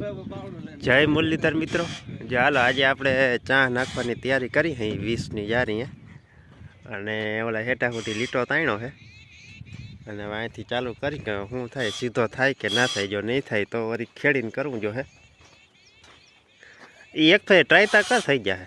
જય મુરલીધર મિત્રો. ચાલો આજે આપણે ચા નાખવાની તૈયારી કરી. અહીં વીસની જારી અને ઓલા હેઠા લીટો તાણ્યો છે અને અહીંથી ચાલુ કરી કે શું થાય, સીધો થાય કે ના થાય, જો નહીં થાય તો વળી ખેડીને કરવું જો હે. એ એક ફેર ટ્રાય તા કર થઈ જાય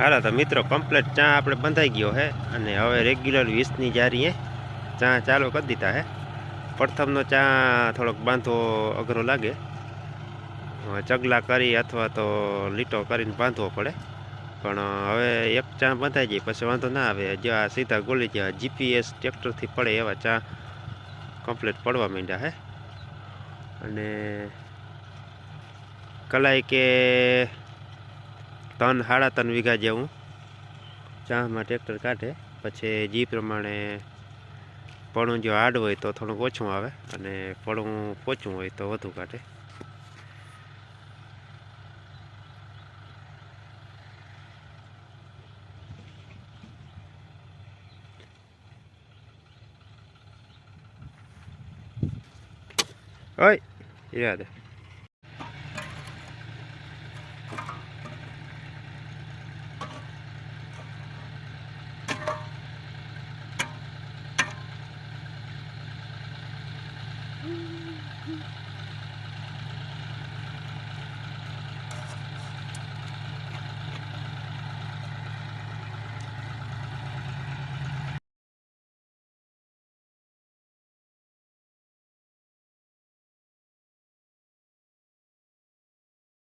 હાલો તો મિત્રો કમ્પ્લેટ ચા આપણે બંધાઈ ગયો હે. અને હવે રેગ્યુલર વીસની જારીએ ચા ચાલુ કરી દીધા હે. પ્રથમનો ચા થોડોક બાંધવો અઘરો લાગે. ચગલા કરી અથવા તો લીટો કરીને બાંધવો પડે. પણ હવે એક ચા બંધાઈ જાય, પછી વાંધો ના આવે. જે આ સીધા ગોળી જેવા જીપીએસ ટ્રેક્ટરથી પડે એવા ચા કમ્પ્લેટ પડવા માંડ્યા હે. અને કલાઈ કે ત્રણ સાડા ત્રણ વીઘા જેવું ચામાં ટ્રેક્ટર કાઢે. પછી જે પ્રમાણે પણું જો હાડ હોય તો થોડુંક ઓછું આવે અને પણું પોચું હોય તો વધુ કાઢે. ઓય યાદ Mm-hmm.